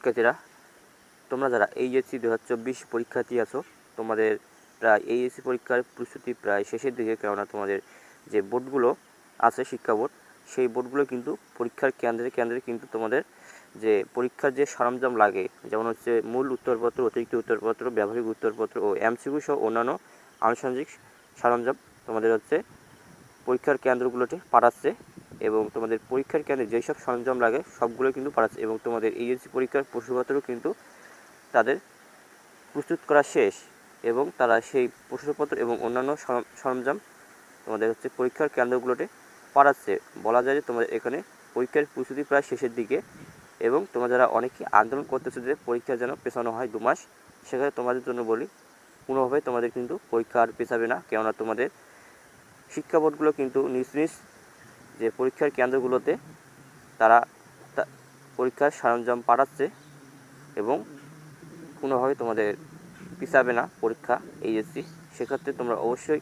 শিক্ষার্থীরা, তোমরা যারা এইচএসসি দু হাজার চব্বিশ পরীক্ষার্থী আছো, তোমাদের প্রায় এইচএসসি পরীক্ষার প্রস্তুতি প্রায় শেষের দিকে, কেননা তোমাদের যে বোর্ডগুলো আছে, শিক্ষা বোর্ড, সেই বোর্ডগুলো কিন্তু পরীক্ষার কেন্দ্রে কেন্দ্রে কিন্তু তোমাদের যে পরীক্ষার যে সরঞ্জাম লাগে, যেমন হচ্ছে মূল উত্তরপত্র, অতিরিক্ত উত্তরপত্র, ব্যবহারিক উত্তরপত্র ও এমসিকিউ সহ অন্যান্য আনুষঙ্গিক সরঞ্জাম তোমাদের হচ্ছে পরীক্ষার কেন্দ্রগুলোতে পাঠাচ্ছে। এবং তোমাদের পরীক্ষার কেন্দ্রে যেসব সরঞ্জাম লাগে সবগুলো কিন্তু পাঠাচ্ছে এবং তোমাদের এইচএসসি পরীক্ষার প্রশ্নপত্রও কিন্তু তাদের প্রস্তুত করা শেষ এবং তারা সেই প্রশ্নপত্র এবং অন্যান্য সরঞ্জাম তোমাদের হচ্ছে পরীক্ষার কেন্দ্রগুলোতে পাঠাচ্ছে বলা যায় যে তোমাদের এখানে পরীক্ষার প্রস্তুতি প্রায় শেষের দিকে এবং তোমরা যারা অনেকে আন্দোলন করতেছো যে পরীক্ষা যেন পেছানো হয় দু মাস সেখানে তোমাদের জন্য বলি, কোনোভাবে তোমাদের কিন্তু পরীক্ষা আর পেছাবে না। কেননা তোমাদের শিক্ষা বোর্ডগুলো কিন্তু নিজ নিজ যে পরীক্ষার কেন্দ্রগুলোতে তারা পরীক্ষার সরঞ্জাম পাঠাচ্ছে এবং কোনোভাবে তোমাদের পিছাবে না পরীক্ষা এইচএসসি সেক্ষেত্রে তোমরা অবশ্যই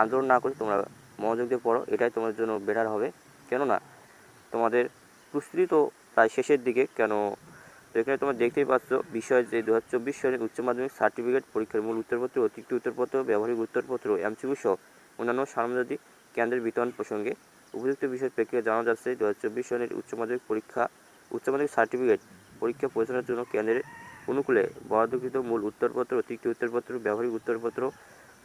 আন্দোলন না করে তোমরা মনোযোগ দিয়ে পড়ো, এটাই তোমাদের জন্য বেটার হবে। কেননা তোমাদের প্রস্তুতি তো প্রায় শেষের দিকে, কেন এখানে তোমরা দেখতেই পাচ্ছ বিষয় যে দু হাজার চব্বিশ সালের উচ্চ মাধ্যমিক সার্টিফিকেট পরীক্ষার মূল উত্তরপত্র, অতিরিক্ত উত্তরপত্র, ব্যবহারিক উত্তরপত্র এমসিকিউ সহ অন্যান্য সামগ্রী কেন্দ্রের বিতরণ প্রসঙ্গে উপযুক্ত বিষয়ের প্রেক্ষিতে জানা যাচ্ছে দু হাজার চব্বিশ সালের উচ্চ মাধ্যমিক পরীক্ষা, উচ্চ মাধ্যমিক সার্টিফিকেট পরীক্ষা পরিচালনার জন্য কেন্দ্রের অনুকূলে বরাদ্দকৃত মূল উত্তরপত্র, অতিরিক্ত উত্তরপত্র, ব্যবহারিক উত্তরপত্র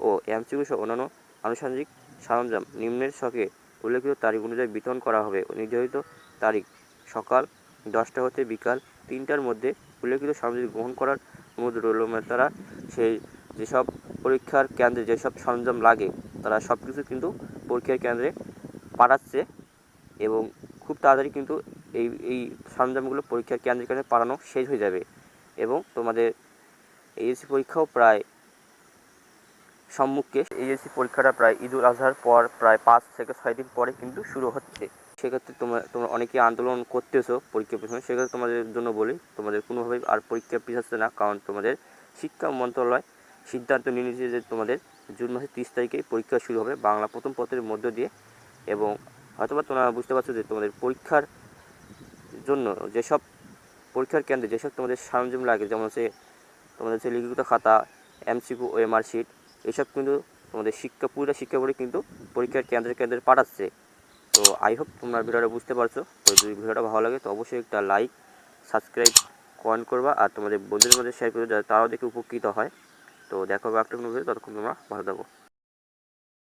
ও এমসিকিউ সহ অন্যান্য আনুষঙ্গিক সরঞ্জাম নিম্নের ছকে উল্লেখিত তারিখ অনুযায়ী বিতরণ করা হবে। নির্ধারিত তারিখ সকাল দশটা হতে বিকাল তিনটার মধ্যে উল্লেখিত সরঞ্জাম গ্রহণ করার অনুরোধ রইল। তারা সেই যেসব পরীক্ষার কেন্দ্রে যেসব সরঞ্জাম লাগে, তারা সব কিছু কিন্তু পরীক্ষার কেন্দ্রে পাঠাচ্ছে এবং খুব তাড়াতাড়ি কিন্তু এই এই সরঞ্জামগুলো পরীক্ষার কেন্দ্রে কেন্দ্রে পাঠানো শেষ হয়ে যাবে এবং তোমাদের এইচএসসি পরীক্ষাও প্রায় সম্মুখে। এইচএসসি পরীক্ষাটা প্রায় ঈদুল আজহার পর প্রায় পাঁচ থেকে ছয় দিন পরে কিন্তু শুরু হচ্ছে। সেক্ষেত্রে তোমরা তোমরা অনেকে আন্দোলন করতেছো পরীক্ষা পিছনে। সেক্ষেত্রে তোমাদের জন্য বলি, তোমাদের কোনোভাবেই আর পরীক্ষা পিছাচ্ছে না, কারণ তোমাদের শিক্ষা মন্ত্রণালয় সিদ্ধান্ত নিয়ে নিয়েছে যে তোমাদের জুন মাসের তিরিশ তারিখেই পরীক্ষা শুরু হবে। বাংলা প্রথম পত্রের মধ্য দিয়ে এবং হয়তোবা তোমরা বুঝতে পারছ যে তোমাদের পরীক্ষার জন্য যেসব পরীক্ষার কেন্দ্রে যেসব তোমাদের সরঞ্জাম লাগে, যেমন হচ্ছে তোমাদের হচ্ছে লিখিত খাতা, এমসিকিউ ও এমআর শিট, এসব কিন্তু তোমাদের শিক্ষা, পুরো শিক্ষা বোর্ডে কিন্তু পরীক্ষার কেন্দ্রে কেন্দ্রে পাঠাচ্ছে। তো আই হোপ তোমরা ভিডিওটা বুঝতে পারছ। তো যদি ভিডিওটা ভালো লাগে তো অবশ্যই একটা লাইক সাবস্ক্রাইব কমেন্ট করবা আর তোমাদের বন্ধুদের মধ্যে শেয়ার করবে যাতে তারাও দেখে উপকৃত হয়। তো দেখো একটা ভিডিও ততক্ষণ তোমরা ভালো থাকো।